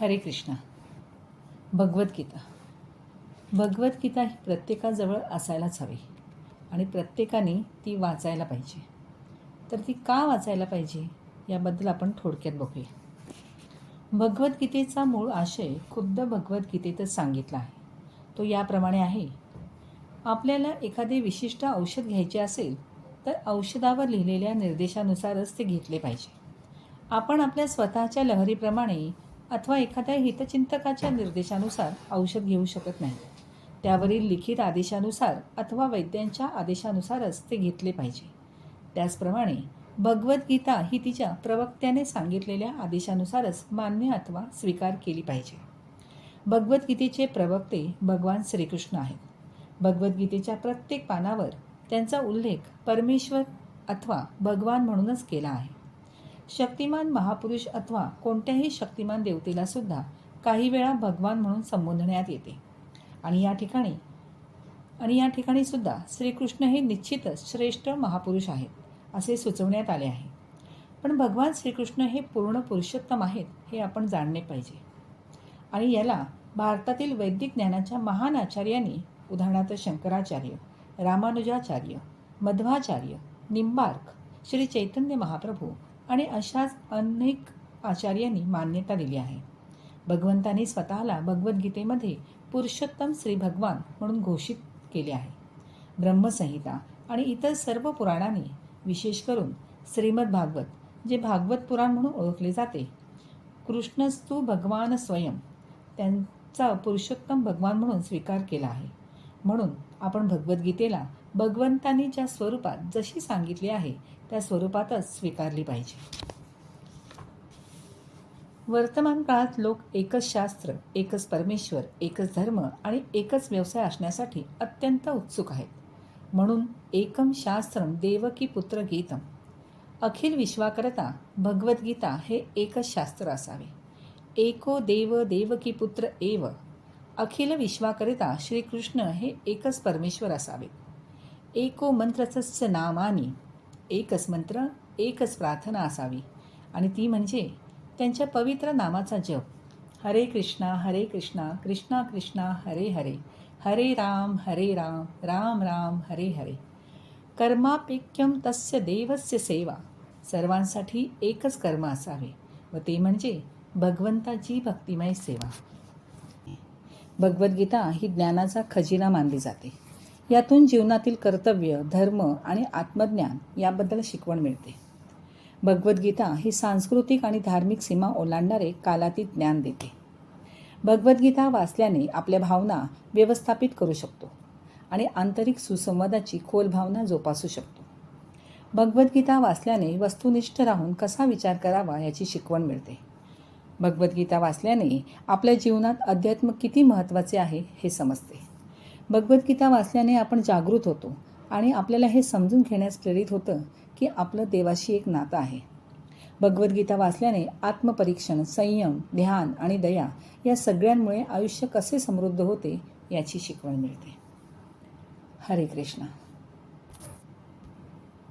हरे कृष्णा. भगवद्गीता भगवद्गीता ही प्रत्येकाजवळ असायलाच हवी आणि प्रत्येकाने ती वाचायला पाहिजे. तर ती का वाचायला पाहिजे याबद्दल आपण थोडक्यात बघूया. भगवद्गीतेचा मूळ आशय खुद्द भगवद्गीतेतच सांगितला आहे. तो याप्रमाणे आहे. आपल्याला एखादे विशिष्ट औषध घ्यायचे असेल तर औषधावर लिहिलेल्या निर्देशानुसारच ते घेतले पाहिजे. आपण आपल्या स्वतःच्या लहरीप्रमाणे अथवा एखाद्या हितचिंतकाच्या निर्देशानुसार औषध घेऊ शकत नाही. त्यावरील लिखित आदेशानुसार अथवा वैद्यांच्या आदेशानुसारच ते घेतले पाहिजे. त्याचप्रमाणे भगवद्गीता ही तिच्या प्रवक्त्याने सांगितलेल्या आदेशानुसारच मान्य अथवा स्वीकार केली पाहिजे. भगवद्गीतेचे प्रवक्ते भगवान श्रीकृष्ण आहेत. भगवद्गीतेच्या प्रत्येक पानावर त्यांचा उल्लेख परमेश्वर अथवा भगवान म्हणूनच केला आहे. शक्तिमान महापुरुष अथवा कोणत्याही शक्तिमान देवतेला सुद्धा काही वेळा भगवान म्हणून संबोधण्यात येते. आणि या ठिकाणी आणि या ठिकाणी सुद्धा श्रीकृष्ण हे निश्चितच श्रेष्ठ महापुरुष आहेत असे सुचवण्यात आले आहे. पण भगवान श्रीकृष्ण हे पूर्ण पुरुषोत्तम आहेत हे आपण जाणले पाहिजे. आणि याला भारतातील वैदिक ज्ञानाच्या महान आचार्यांनी उदाहरणार्थ शंकराचार्य रामानुजाचार्य मध्वाचार्य निंबार्क श्री चैतन्य महाप्रभू आणि अशाच अनेक आचार्यांनी मान्यता दिली आहे. भगवंताने स्वतःला भगवद्गीतेमध्ये पुरुषोत्तम श्री भगवान म्हणून घोषित केले आहे. ब्रह्मसंहिता आणि इतर सर्व पुराणांनी विशेष करून श्रीमद भागवत जे भागवत पुराण म्हणून ओळखले जाते कृष्णस्तू भगवान स्वयं त्यांचा पुरुषोत्तम भगवान म्हणून स्वीकार केला आहे. म्हणून आपण भगवद्गीतेला भगवंतांनी ज्या स्वरूपात जशी सांगितली आहे त्या स्वरूपातच स्वीकारली पाहिजे. वर्तमान काळात लोक एकच शास्त्र एकच परमेश्वर एकच धर्म आणि एकच व्यवसाय असण्यासाठी अत्यंत उत्सुक आहेत. म्हणून एकम शास्त्रम देवकी पुत्र गीतम. अखिल विश्वाकरता भगवद्गीता हे एकच शास्त्र असावे. एको देव देवकी पुत्र एव. अखिल विश्वाकरिता श्रीकृष्ण हे एकच परमेश्वर असावेत. एको मंत्रस्य नामानी एकच मंत्र एकच प्रार्थना असावी. आणि ती म्हणजे त्यांच्या पवित्र नामाचा जप. हरे कृष्णा हरे कृष्णा कृष्णा कृष्णा हरे हरे. हरे राम हरे राम राम राम हरे हरे. कर्मापेक्यम तस्य देवस्य सेवा. सर्वांसाठी एकच कर्म असावे. व ते म्हणजे भगवंताची भक्तिमय सेवा. भगवद्गीता ही ज्ञानाचा खजिना मानली जाते. यातून जीवनातील कर्तव्य धर्म आणि आत्मज्ञान याबद्दल शिकवण मिळते. भगवद्गीता ही सांस्कृतिक आणि धार्मिक सीमा ओलांडणारे कालातीत ज्ञान देते. भगवद्गीता वाचल्याने आपल्या भावना व्यवस्थापित करू शकतो आणि आंतरिक सुसंवादाची खोल भावना जोपासू शकतो. भगवद्गीता वाचल्याने वस्तुनिष्ठ राहून कसा विचार करावा याची शिकवण मिळते. भगवद्गीता वाचल्याने आपल्या जीवनात अध्यात्म किती महत्त्वाचे आहे हे समजते. भगवद्गीता वाचल्याने आपण जागृत होतो आणि आपल्याला हे समजून घेण्यास प्रेरित होतं की आपलं देवाशी एक नातं आहे. भगवद्गीता वाचल्याने आत्मपरीक्षण संयम ध्यान आणि दया या सगळ्यांमुळे आयुष्य कसे समृद्ध होते याची शिकवण मिळते. हरे कृष्णा.